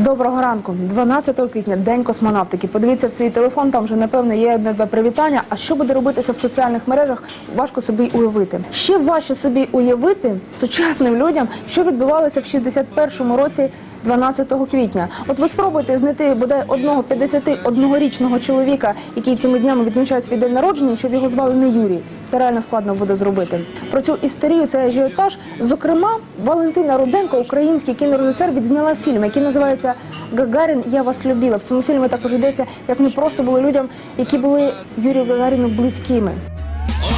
Доброго ранку, 12 квітня, день космонавтики. Подивіться в свій телефон, там вже напевно є одне-два привітання. А що буде робитися в соціальних мережах, важко собі уявити. Ще важче собі уявити сучасним людям, що відбувалося в 61-му році. 12 квітня. От ви спробуйте знайти бодай одного 51-річного чоловіка, який цими днями відзначає свій день народження, щоб його звали не Юрій. Це реально складно буде зробити. Про цю істерію, цей ажіотаж. Зокрема, Валентина Руденко, український кінорежисер, відзняла фільм, який називається Гагарін. Я вас любила. В цьому фільмі також йдеться, як не просто було людям, які були Юрію Гагаріну близькими.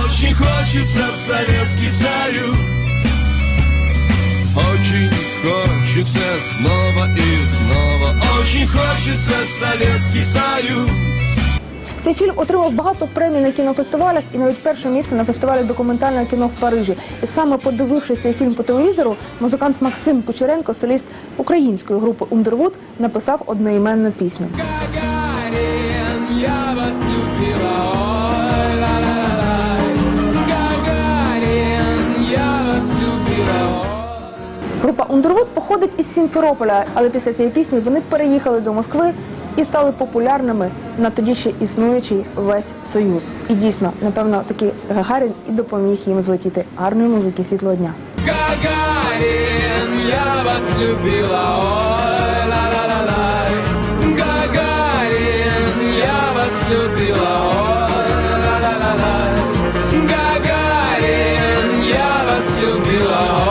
Очень хочется в Советский Союз Очень хочется снова и снова Очень хочется в Советский Союз Цей фільм отримав багато премій на кінофестивалях і навіть перше місце на фестивалі документального кіно в Парижі. І саме подививши цей фільм по телевізору, музикант Максим Кучеренко, соліст української групи Ундервуд, написав одноіменну пісню. Гагарин, я вас любила, Група Underwood походить із Сімферополя, але після цієї пісні вони переїхали до Москви і стали популярними на тоді ще існуючий весь союз. І дійсно, напевно, такий Гагарін і допоміг їм злетіти. Гарної музики світлого дня. Гагарін, я вас любила, ой, ла-ла-ла-лай. Гагарін, я вас любила, ой, ла-ла-ла-лай. Гагарін, я вас любила, ой.